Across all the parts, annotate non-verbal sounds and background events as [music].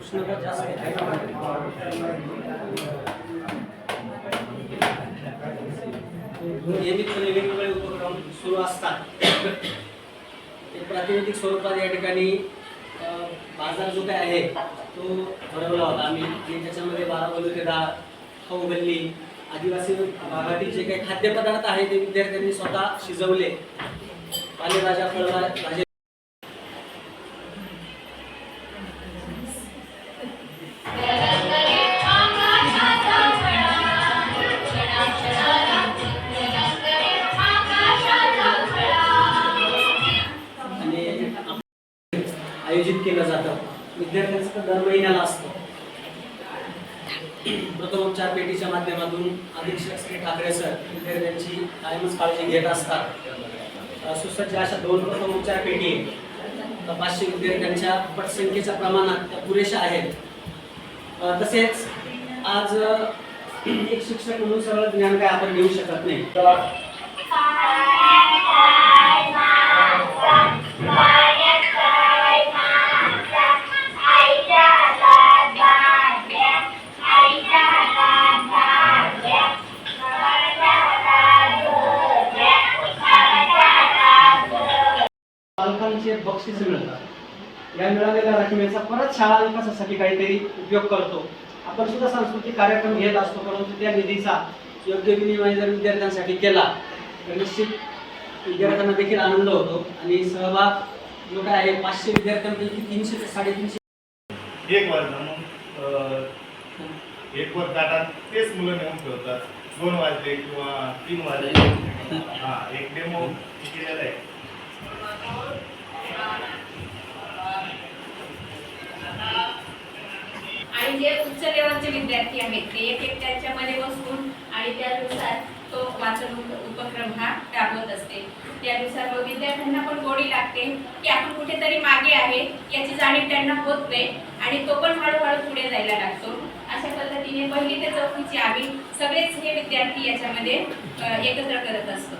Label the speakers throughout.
Speaker 1: उष्णता जास्त नियमितपणे वेगवेगळे उपक्रम सुरू असतात. ते प्रातिनिधिक स्वरूपात या ठिकाणी बाजार जो काय आहे तो भरवला होता आम्ही त्याच्यामध्ये बारा बलुते डाळ खाऊ गल्ली आदिवासी भागातील जे काही खाद्यपदार्थ आहे ते विद्यार्थ्यांनी स्वतः शिजवले. पालेभाज्या फळभाज्या आणि आयोजित केलं जातं. विद्यार्थ्यांचं दर महिन्याला असतं. प्रथमोपचार पेटीच्या माध्यमातून अधीक्षक श्री ठाकरे सर विद्यार्थ्यांची कायमच काळजी घेत असतात. सुसज्ज अशा दोन प्रथमोपचार पेटी पाचशे विद्यार्थ्यांच्या पटसंख्येच्या प्रमाणात त्या पुरेशा आहेत. तसेच आज एक शिक्षक म्हणून सरळ ज्ञान काय आपण घेऊ शकत नाही. बक्षीस मिळतात या मिळालेल्या रकमेचा परत शाळा विकासासाठी काहीतरी उपयोग करतो. आपण सुद्धा सांस्कृतिक कार्यक्रम घेत असतो परंतु त्या निधीचा योग्य विनिमय जर विद्यार्थ्यांसाठी केला तर निश्चित विद्यार्थ्यांना देखील आनंद होतो. आणि सहभाग जो काय आहे पाचशे विद्यार्थ्यांपैकी तीनशे ते साडेतीनशे
Speaker 2: एक वाजता मग एक वर ताटात तेच मुलं नेऊन ठेवतात. दोन वाजले किंवा तीन वाजले. हा एक डेमो केलेला आहे.
Speaker 3: आणि जे उच्च लेवलचे विद्यार्थी आहेत ते एक एक त्याच्यामध्ये बसून आणि त्यानुसार तो वाचन उपक्रम हा राबवत असते. त्यानुसार मग विद्यार्थ्यांना पण गोडी लागते की आपण कुठेतरी मागे आहे याची जाणीव त्यांना होत नाही आणि तो पण हळूहळू पुढे जायला लागतो. अशा पद्धतीने पहिली ते चौथीची आम्ही सगळेच हे विद्यार्थी याच्यामध्ये एकत्र करत असतो.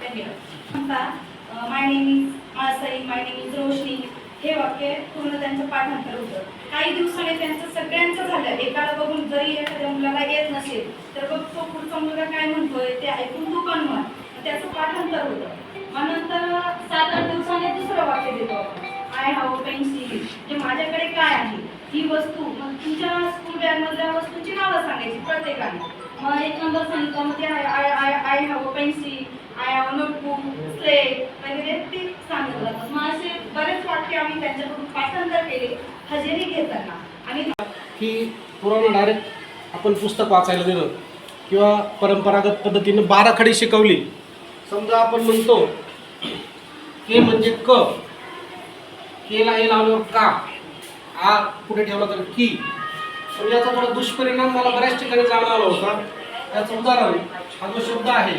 Speaker 3: धन्यवाद.
Speaker 4: My name is Malsai my name is Roshni. हे वाक्य पूर्ण त्यांचं पाठांतर होतं. काही दिवसाने त्यांचं सगळ्यांचं झालं. एकाला बघून जरी एखाद्या मुलाला येत नसेल तर बघ तो पुढचा मुलगा काय म्हणतोय ते ऐकून तू पण म्हण. त्याचं पाठांतर होतं. मग नंतर सात आठ दिवसाने दुसरं वाक्य देतो आय हॅव पेन्सिल जे माझ्याकडे काय आहे? ही वस्तू. मग तुमच्या स्कूल बॅगमधल्या वस्तूंची नावं सांगायची प्रत्येकाने. मग एक नंबर सांगितलं. मग ते I I I I have pencil I have notebook slate वगैरे ते सांगितलं जातं मग असे आम्ही त्यांच्याकडून पाठांतर केले हजेरी घेताना. आणि
Speaker 5: की पुराण डायरेक्ट आपण पुस्तक वाचायला दिलं किंवा परंपरागत पद्धतीने बाराखडी शिकवली. समजा आपण म्हणतो के म्हणजे क. केला ए लावल्यावर का? आ पुढे ठेवला तर की? पण याचा थोडा दुष्परिणाम मला बऱ्याच ठिकाणी जाणवला होता. त्याचं उदाहरण हा जो शब्द आहे.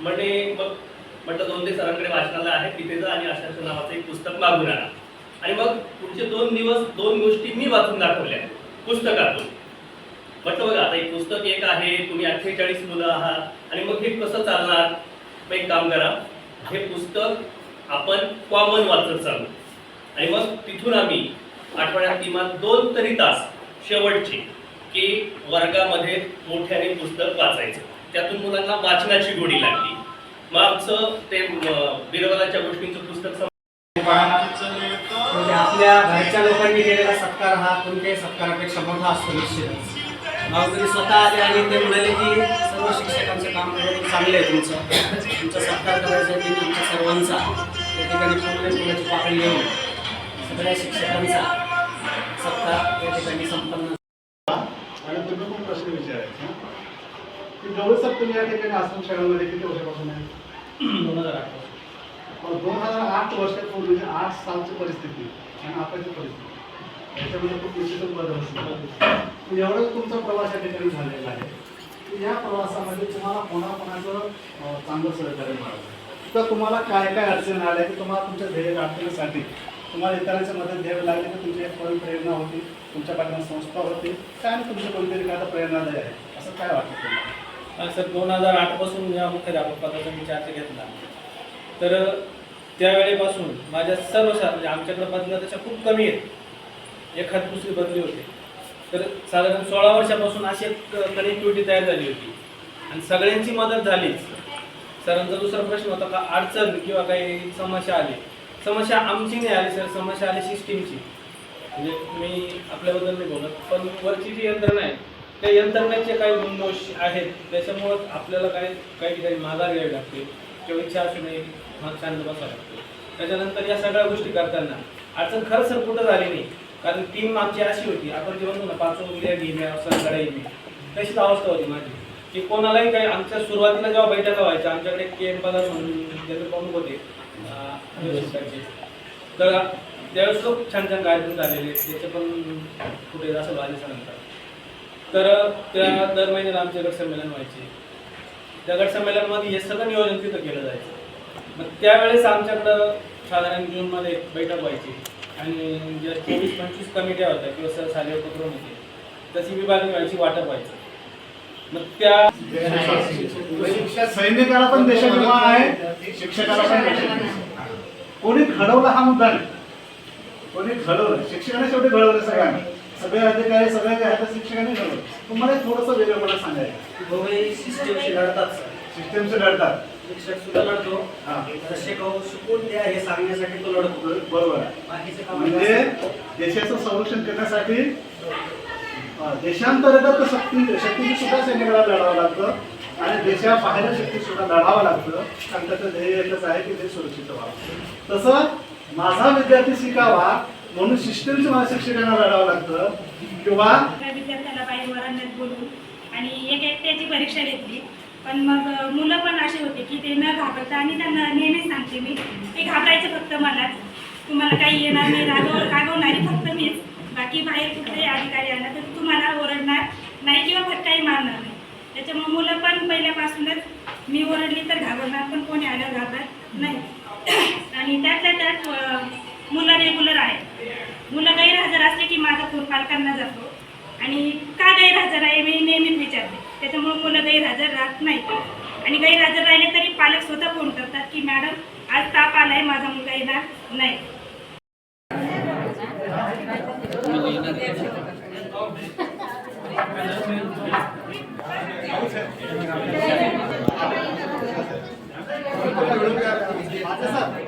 Speaker 6: म्हणजे मग म्हटलं दोन ते सरांकडे वाचनालय आहे तिथे जा आणि अशा नावाचं एक पुस्तक मागून आणा. आणि मग पुढचे दोन दिवस दोन गोष्टी मी वाचून दाखवल्या पुस्तकातून. म्हटलं बघा आता एक पुस्तक एक आहे तुम्ही अठ्ठेचाळीस मुलं आहात आणि मग हे कसं चालणार? मग एक काम करा हे पुस्तक आपण कॉमन वाचत चालू. आणि मग तिथून आम्ही आठवड्यात किमान दोन तरी तास शेवटचे की वर्गामध्ये मोठ्याने पुस्तक वाचायचं. त्यातून मुलांना वाचनाची गोडी लागली. मग आमचं ते बिरबलाच्या गोष्टींचं पुस्तक
Speaker 1: म्हणजे आपल्या घरच्या लोकांनी केलेला सत्कार हा कोणत्याही सत्कारापेक्षा मोठा असतो निश्चितच. गावकरी स्वतः आले आणि ते म्हणाले की सर्व शिक्षकांचं काम करून चांगलं आहे तुमचं. तुमचा सत्कार त्यांनी आमच्या सर्वांचा. त्या ठिकाणी पूर्ण फुलाची पाकळी घेऊन सगळ्या शिक्षकांचा सत्कार या ठिकाणी संपन्न
Speaker 2: आणि तुम्ही पण प्रश्न विचारायचे की जवळ तुम्ही या ठिकाणी आश्रम शाळांमध्ये किती वर्षापासून आहे?
Speaker 1: दोन हजार आठ.
Speaker 2: मग दोन हजार आठ वर्षापूर्वी आठ सालची परिस्थिती आणि आताची परिस्थिती. याच्यामध्ये खूप निश्चितच बदल असतो एवढंच तुमचा प्रवास या ठिकाणी झालेला आहे. की या प्रवासामध्ये तुम्हाला कोणाकोणाचं चांगलं सहकार्य मिळालं? तर तुम्हाला काय काय अडचण आल्या की तुम्हाला तुमच्या ध्येय गाठण्यासाठी तुम्हाला इतरांच्या मदत द्यावी लागली तर तुमची एक कोणी प्रेरणा होती तुमच्या पाठीमागे संस्था होती काय आणि तुमच्या कोणतरी काय आता प्रेरणादायी आहे? असं काय वाटतं तुम्हाला?
Speaker 7: सर दोन हजार आठपासून या मुख्याध्यापक पदाचा मी चार्ज घेतला. तर त्यावेळेपासून माझ्या सर्व शा म्हणजे आमच्याकडे बदल्या तशा खूप कमी आहेत. एखाद दुसरी बदली होते. तर साधारण सोळा वर्षापासून अशी एक कनेक्टिव्हिटी तयार झाली होती. आणि सगळ्यांची मदत झालीच. सरांचा दुसरा प्रश्न होता का अडचण किंवा काही समस्या आली? समस्या आमची नाही आली सर. समस्या आली सिस्टीमची म्हणजे मी आपल्याबद्दल नाही बोलत पण वरची जी यंत्रणा आहे त्या यंत्रणेचे काही गुणदोष आहेत त्याच्यामुळं आपल्याला काही काही ठिकाणी माघार घ्यावी लागते किंवा इच्छा असू नये मग शांत बसावं लागतं. त्याच्यानंतर या सगळ्या गोष्टी करताना अडचण खरं सर कुठं झाली नाही कारण टीम आमची अशी होती आपण जे म्हणतो ना पाच उंगल्या घेण्या सरकडे येणे तशीच अवस्था होती माझी. की कोणालाही काही आमच्या सुरुवातीला जेव्हा बैठका व्हायच्या आमच्याकडे के एम पदार म्हणून ज्याचे प्रमुख होते. तर त्यावेळेस खूप छान छान कार्यक्रम झालेले त्याचे पण कुठे असं नंतर तर त्या दर महिन्याला आमचे गट संमेलन व्हायचे. त्या गट संमेलनामध्ये हे सगळं नियोजन तिथं केलं जायचं. मग त्यावेळेस आमच्याकडं साधारण जूनमध्ये एक बैठक व्हायची. आणि ज्या चोवीस पंचवीस कमिट्या होत्या किंवा सर साले उपक्रम होते तशी विभागणी व्हायची वाटप व्हायचं. मग त्या
Speaker 2: सैनिकाला पण देशाभिमान आहे शिक्षकाला पण आहे. कोणी घडवलं हा मुद्दा नाही. कोणी घडवलं शिक्षकाने शेवटी घडवलं सगळ्यांना. सगळे अधिकारी सगळे जे आहेत शिक्षकाने घडवलं तुम्हाला एक थोडंसं वेगळं मला सांगायचं
Speaker 1: दोघेही सिस्टीमशी लढतात शिक्षक सुद्धा लढतो.
Speaker 2: हा.
Speaker 1: शिकून द्या हे सांगण्यासाठी तो लढतो.
Speaker 2: बरोबर. आहे म्हणजे देशाचं संरक्षण करण्यासाठी देशांतर्गत शक्ती शक्तीची सुद्धा सैनिकाला लढावं लागतं आणि देशाबाहेर शक्ती सुद्धा लढावं लागतं. कारण त्याचं ध्येय एकच आहे की ते सुरक्षित व्हावं. तसं माझा विद्यार्थी शिकावा म्हणून सिस्टमचं मला शिक्षकांना लढावं लागतं. किंवा
Speaker 4: विद्यार्थ्याला बाई वरांड्यात बोलून आणि एक एकट्याची परीक्षा घेतली. पण मग मुलं पण असे होते की ते न घाबरता आणि त्यांना नेहमीच सांगते मी ते घाबरायचे फक्त मलाच. तुम्हाला काही येणार नाही रागव रागवणारी फक्त मीच. बाकी बाहेर कुठलाही अधिकारी आला तर तुम्हाला ओरडणार नाही किंवा फटकाही मारणार नाही. त्याच्यामुळे मुलं पण पहिल्यापासूनच मी ओरडली तर घाबरणार पण कोणी आलं घाबरत नाही. [clears throat] आणि त्यातल्या त्यात मुलं रेग्युलर आहेत मुलं गैरहजर असले की माझा फोन पालकांना जातो. आणि का गैरहजर आहे मी नेहमीच विचारते. त्याच्यामुळे मुलं गैरहजर राहत नाही आणि गैरहजर राहिले तरी पालक स्वतः फोन करतात की मॅडम आज ताप आलाय माझा मुलगा येणार नाही. [laughs]